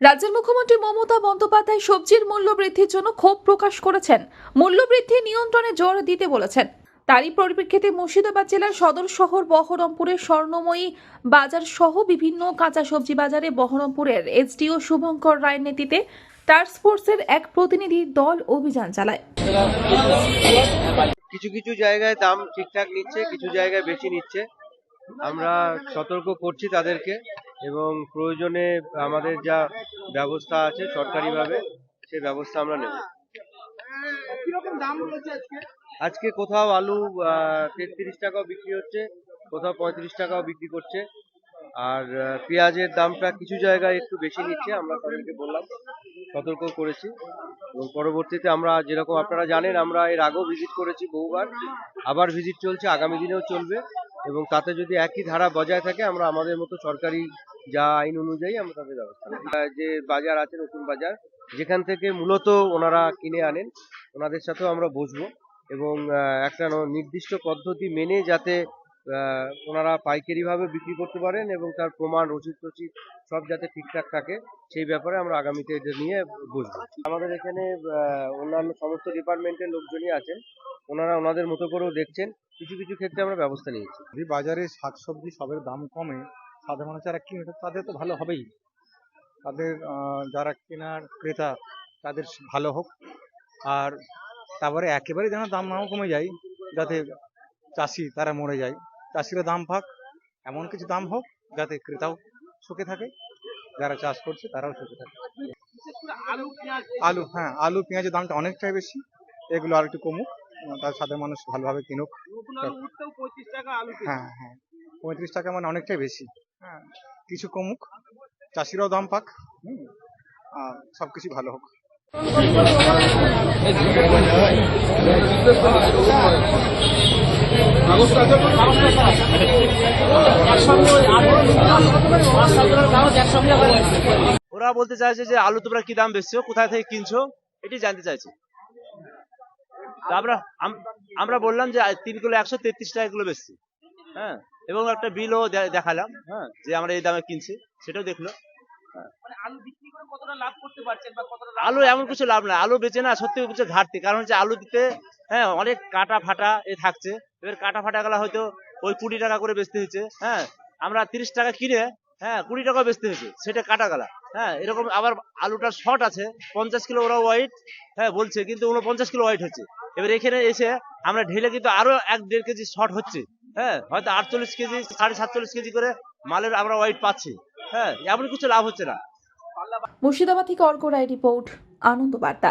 রাজ্যের মুখ্যমন্ত্রী মমতা বন্দ্যোপাধ্যায় সবজির মূল্য বৃদ্ধির জন্য ক্ষোভ প্রকাশ করেছেন। মূল্য বৃদ্ধি নিয়ন্ত্রণে জোর দিতে বলেছেন। তারই পরিপ্রেক্ষিতে মুর্শিদাবাদ জেলার সদর শহর বহরমপুরের স্বর্ণময়ী বাজার সহ বিভিন্ন কাঁচা সবজি বাজারে বহরমপুরের এসডিও শুভঙ্কর রায়ের নেতৃত্বে টাস্ক ফোর্সের এক প্রতিনিধি দল অভিযান চালায়। কিছু কিছু জায়গায় দাম ঠিকঠাক নিচ্ছে, কিছু জায়গায় বেশি নিচ্ছে। আমরা সতর্ক করছি তাদেরকে। এবং প্রয়োজনে আমাদের যা ব্যবস্থা আছে সরকারিভাবে সে ব্যবস্থা আমরা নেব। আজকে? কোথাও আলু তেত্রিশ টাকাও বিক্রি হচ্ছে কোথাও পঁয়ত্রিশ টাকাও বিক্রি করছে। আর পেঁয়াজের দামটা কিছু জায়গায় একটু বেশি নিচ্ছে আমরা তাদেরকে বললাম সতর্ক করেছি। এবং পরবর্তীতে আমরা যেরকম আপনারা জানেন আমরা এর আগেও ভিজিট করেছি বহুবার। আবার ভিজিট চলছে আগামী দিনেও চলবে। এবং তাতে যদি একই ধারা বজায় থাকে, আমরা আমাদের মতো সরকারি যা আইন অনুযায়ী আমরা তাদের ব্যবস্থা যে বাজার আছে, নতুন বাজার, যেখান থেকে মূলত ওনারা কিনে আনেন, ওনাদের সাথেও আমরা বসবো এবং একটা নির্দিষ্ট পদ্ধতি মেনে যাতে ওনারা পাইকারি ভাবে বিক্রি করতে পারেন এবং তার প্রমাণ, রসিদ টসিদ সব যাতে ঠিকঠাক থাকে, সেই ব্যাপারে আমরা আগামীতে এটা নিয়ে বসবো। আমাদের এখানে অন্যান্য সমস্ত ডিপার্টমেন্টের লোকজনই আছেন। ওনারা ওনাদের মতো করেও দেখছেন। কিছু কিছু ক্ষেত্রে আমরা ব্যবস্থা নিয়েছি। যদি বাজারে শাকসবজি সবের দাম কমে, সাধারণ মানুষ যারা কিনে, তাদের তো ভালো হবেই। তাদের যারা কেনার ক্রেতা, তাদের ভালো হোক। আর তারপরে একেবারে যেন দাম নাও কমে যায়, যাতে চাষি তারা মরে যায়। চাষিরা দাম পাক এমন কিছু দাম হোক যাতে ক্রেতাও সুখে থাকে যারা চাষ করছে তারাও সুখে থাকে। আলু হ্যাঁ আলু পেঁয়াজের দামটা অনেকটাই বেশি এগুলো আর একটু কমুক তার সাধারণ মানুষ ভালোভাবে কিনুক। হ্যাঁ হ্যাঁ পঁয়ত্রিশ টাকা মানে অনেকটাই বেশি হ্যাঁ কিছু কমুক চাষিরাও দাম পাক হুম, আর সবকিছু ভালো হোক। ওরা বলতে চাইছে যে আলু তোমরা কি দাম বেচছো? কোথায় থেকে কিনছো? এটি জানতে চাইছে। আমরা আমরা বললাম যে তিন কিলো একশো তেত্রিশ টাকা কিলো বেচছি। হ্যাঁ? এবং একটা বিলও দেখালাম। হ্যাঁ? যে আমরা এই দামে কিনছি। সেটাও দেখল। হ্যাঁ। আলু এমন কিছু লাভ না আলু বেচে না সত্যি কিছু ঘাটতি। কারণ হচ্ছে আলু দিতে হ্যাঁ অনেক কাটা ফাটা এ থাকছে। এবার কাটা ফাটা গুলা হয়তো ওই কুড়ি টাকা করে বেচতে হয়েছে হ্যাঁ। আমরা তিরিশ টাকা কিনে হ্যাঁ কুড়ি টাকা বেচতে হয়েছে সেটা কাটা গেলা হ্যাঁ। এরকম আবার আলুটার শর্ট আছে পঞ্চাশ কিলো ওরা ওয়াইট হ্যাঁ বলছে কিন্তু উনপঞ্চাশ কিলো ওয়াইট হচ্ছে। এবার এখানে এসে আমরা ঢেলে কিন্তু আরও এক দেড় কেজি শর্ট হচ্ছে হ্যাঁ। হয়তো আটচল্লিশ কেজি সাড়ে সাতচল্লিশ কেজি করে মালের আমরা ওয়াইট পাচ্ছি। হ্যাঁ এমন কিছু লাভ হচ্ছে না। মুর্শিদাবাদ থেকে অর্ক রায় রিপোর্ট আনন্দ বার্তা।